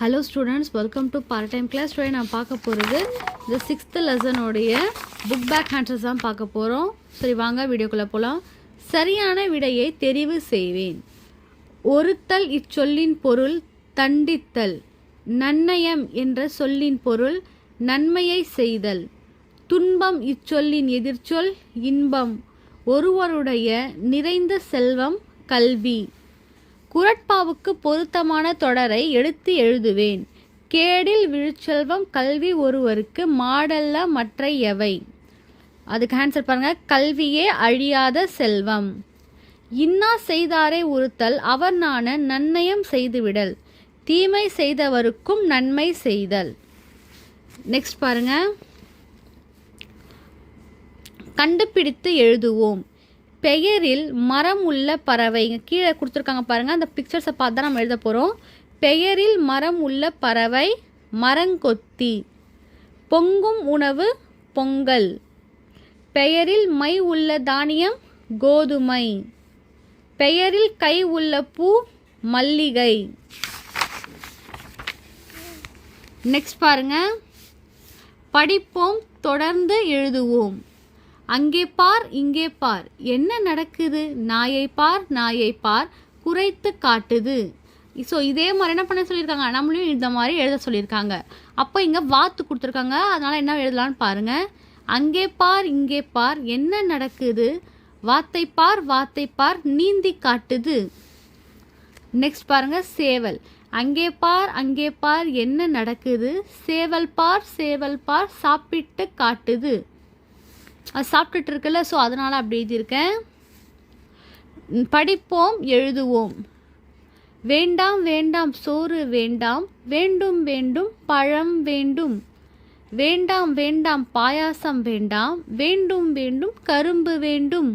Hello students welcome to part time class today நான் பார்க்க போகிறது இந்த சிக்ஸ்த்து லெசனுடைய புக் பேக் ஆன்சர்ஸ் தான் பார்க்க போகிறோம் சரி வாங்க வீடியோக்குள்ளே போகலாம் சரியான விடையை தெரிவு செய்வேன். ஒருத்தல் இச்சொல்லின் பொருள் தண்டித்தல். நன்னயம் என்ற சொல்லின் பொருள் நன்மையை செய்தல். துன்பம் இச்சொல்லின் எதிர்ச்சொல் இன்பம். ஒருவருடைய நிறைந்த செல்வம் கல்வி. குரட்பாவுக்கு பொருத்தமான தொடரை எடுத்து எழுதுவேன். கேடில் விழுச்செல்வம் கல்வி ஒருவருக்கு மாடல்ல மற்ற எவை? அதுக்கு ஆன்சர் பாருங்க. கல்வியே அழியாத செல்வம். இன்னா செய்தாரை உறுத்தல் அவர் நான நன்னயம் செய்துவிடல். தீமை செய்தவருக்கும் நன்மை செய்தல். நெக்ஸ்ட் பாருங்க. கண்டுபிடித்து எழுதுவோம். பெயரில் மரம் உள்ள பறவை கீழே கொடுத்துருக்காங்க பாருங்கள் அந்த பிக்சர்ஸை பார்த்து தான் நம்ம எழுத போகிறோம் பெயரில் மரம் உள்ள பறவை மரங்கொத்தி. பொங்கும் உணவு பொங்கல். பெயரில் மை உள்ள தானியம் கோதுமை. பெயரில் கை உள்ள பூ மல்லிகை. நெக்ஸ்ட் பாருங்க. படிப்போம் தொடர்ந்து எழுதுவோம். அங்கே பார் இங்கே பார். என்ன நடக்குது? நாயை பார் நாயை பார். குறைத்து காட்டுது. ஸோ இதே மாதிரி என்ன பண்ண சொல்லியிருக்காங்க? நம்மளையும் இந்த மாதிரி எழுத சொல்லியிருக்காங்க. அப்போ இங்கே வாத்து கொடுத்துருக்காங்க. அதனால் என்ன எழுதலாம்னு பாருங்கள் அங்கே பார் இங்கே பார். என்ன நடக்குது? வாத்தை பார் வாத்தை பார். நீந்தி காட்டுது. நெக்ஸ்ட் பாருங்க சேவல். அங்கே பார் அங்கே பார். என்ன நடக்குது? சேவல் பார் சேவல் பார். சாப்பிட்டு காட்டுது. அது சாப்பிட்டுட்டு இருக்குல்ல ஸோ அதனால் அப்படி எழுதியிருக்கேன். படிப்போம் எழுதுவோம். வேண்டாம் வேண்டாம் சோறு வேண்டாம் வேண்டும் வேண்டும் பழம் வேண்டும். வேண்டாம் வேண்டாம் பாயாசம் வேண்டாம் வேண்டும் வேண்டும் கரும்பு வேண்டும்.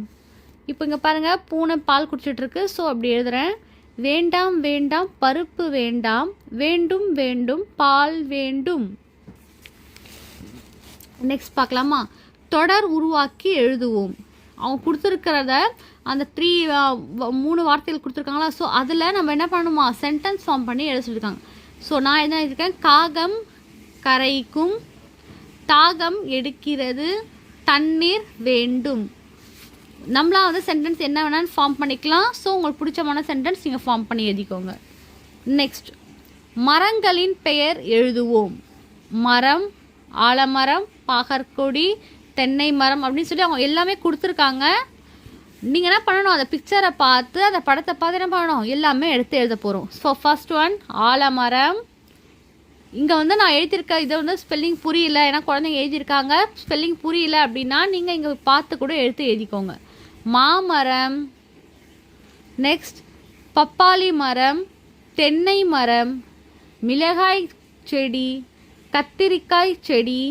இப்போ இங்கே பாருங்கள் பூனை பால் குடிச்சிட்ருக்கு ஸோ அப்படி எழுதுகிறேன் வேண்டாம் வேண்டாம் பருப்பு வேண்டாம் வேண்டும் வேண்டும் பால் வேண்டும். நெக்ஸ்ட் பார்க்கலாமா? தொடர் உருவாக்கி எழுதுவோம். அவங்க கொடுத்துருக்கிறத அந்த த்ரீ மூணு வார்த்தைகள் கொடுத்துருக்காங்களா? ஸோ அதில் நம்ம என்ன பண்ணணுமா? சென்டென்ஸ் ஃபார்ம் பண்ணி எழுத சொல்லியிருக்காங்க ஸோ நான் என்ன இருக்கேன் காகம் கரைக்கும் தாகம் எடுக்கிறது தண்ணீர் வேண்டும். நம்மளா வந்து சென்டென்ஸ் என்ன வேணாலும் ஃபார்ம் பண்ணிக்கலாம். ஸோ உங்களுக்கு பிடிச்சமான சென்டென்ஸ் நீங்கள் ஃபார்ம் பண்ணி எழுதிக்கோங்க. நெக்ஸ்ட் மரங்களின் பெயர் எழுதுவோம். மரம் ஆலமரம் பாகற்கொடி தென்னை மரம் அப்படின்னு சொல்லி அவங்க எல்லாமே கொடுத்துருக்காங்க. நீங்கள் என்ன பண்ணணும்? அந்த பிக்சரை பார்த்து அந்த படத்தை பார்த்து என்ன பண்ணணும்? எல்லாமே எடுத்து எழுத போகிறோம் ஸோ ஃபஸ்ட் ஒன் ஆலமரம். இங்கே வந்து நான் எழுதியிருக்க இதை வந்து ஸ்பெல்லிங் புரியல. ஏன்னா குழந்தைங்க எழுதியிருக்காங்க. ஸ்பெல்லிங் புரியல அப்படின்னா நீங்கள் இங்கே பார்த்து கூட எடுத்து எழுதிக்கோங்க. மாமரம். நெக்ஸ்ட் பப்பாளி மரம். தென்னை மரம். மிளகாய் செடி. கத்திரிக்காய் செடி.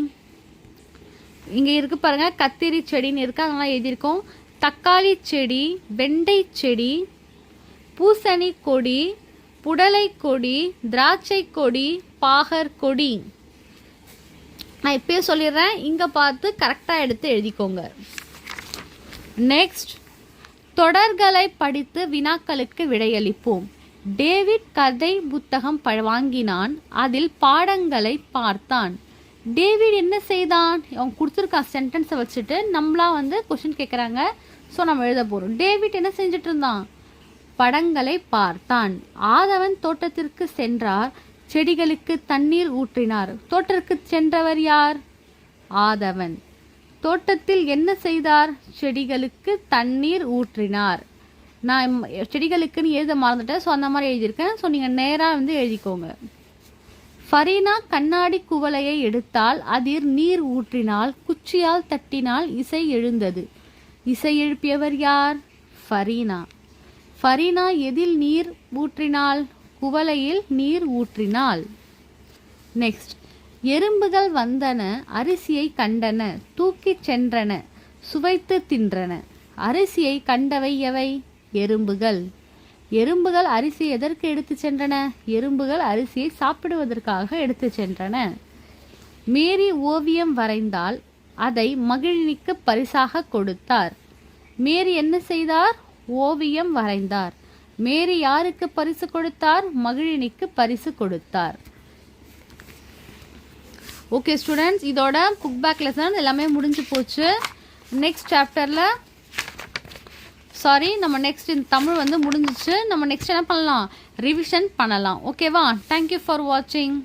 இங்கே இருக்கு பாருங்கள் கத்திரி செடின்னு இருக்குது அதெல்லாம் எழுதியிருக்கோம். தக்காளி செடி வெண்டை செடி பூசணி கொடி புடலை கொடி திராட்சை கொடி பாகர் கொடி. நான் இப்பயே சொல்லிடுறேன். இங்கே பார்த்து கரெக்டாக எடுத்து எழுதிக்கோங்க. நெக்ஸ்ட் தொடர்களை படித்து வினாக்களுக்கு விடையளிப்போம். டேவிட் கதை புத்தகம் ப வாங்கினான். அதில் பாடங்களை பார்த்தான். டேவிட் என்ன செய்தான்? அவன் கொடுத்துருக்கான் சென்டென்ஸை வச்சுட்டு நம்மளா வந்து கொஷின் கேட்குறாங்க ஸோ நம்ம எழுத போகிறோம் டேவிட் என்ன செஞ்சுட்டு இருந்தான்? படங்களை பார்த்தான். ஆதவன் தோட்டத்திற்கு சென்றார். செடிகளுக்கு தண்ணீர் ஊற்றினார். தோட்டத்திற்கு சென்றவர் யார்? ஆதவன். தோட்டத்தில் என்ன செய்தார்? செடிகளுக்கு தண்ணீர் ஊற்றினார். நான் செடிகளுக்குன்னு எழுத மறந்துட்டேன். ஸோ அந்த மாதிரி எழுதியிருக்கேன். ஸோ நீங்கள் நேராக வந்து எழுதிக்கோங்க. ஃபரீனா கண்ணாடி குவளையை எடுத்தால் அதில் நீர் ஊற்றினால் குச்சியால் தட்டினால் இசை எழுந்தது. இசை எழுப்பியவர் யார்? ஃபரீனா. ஃபரீனா எதில் நீர் ஊற்றினாள் குவளையில் நீர் ஊற்றினாள் நெக்ஸ்ட். எறும்புகள் வந்தன அரிசியை கண்டன தூக்கிச் சென்றன சுவைத்து தின்றன. அரிசியை கண்டவை எவை? எறும்புகள். எறும்புகள் அரிசி எதற்கு எடுத்துச் சென்றன? எறும்புகள் அரிசியை சாப்பிடுவதற்காக எடுத்துச் சென்றன. மேரி ஓவியம் வரைந்தால் அதை மகிழினிக்கு பரிசாக கொடுத்தார். மேரி என்ன செய்தார்? ஓவியம் வரைந்தார். மேரி யாருக்கு பரிசு கொடுத்தார்? மகிழினிக்கு பரிசு கொடுத்தார். ஓகே ஸ்டூடெண்ட்ஸ் இதோட குக் பேக் லெசன் எல்லாமே முடிஞ்சு போச்சு. நெக்ஸ்ட் சாப்டரில் சாரி நம்ம நெக்ஸ்ட் இந்த தமிழ் வந்து முடிஞ்சிச்சு. நம்ம நெக்ஸ்ட் என்ன பண்ணலாம்? ரிவிஷன் பண்ணலாம். ஓகேவா தேங்க்யூ ஃபார் வாட்சிங்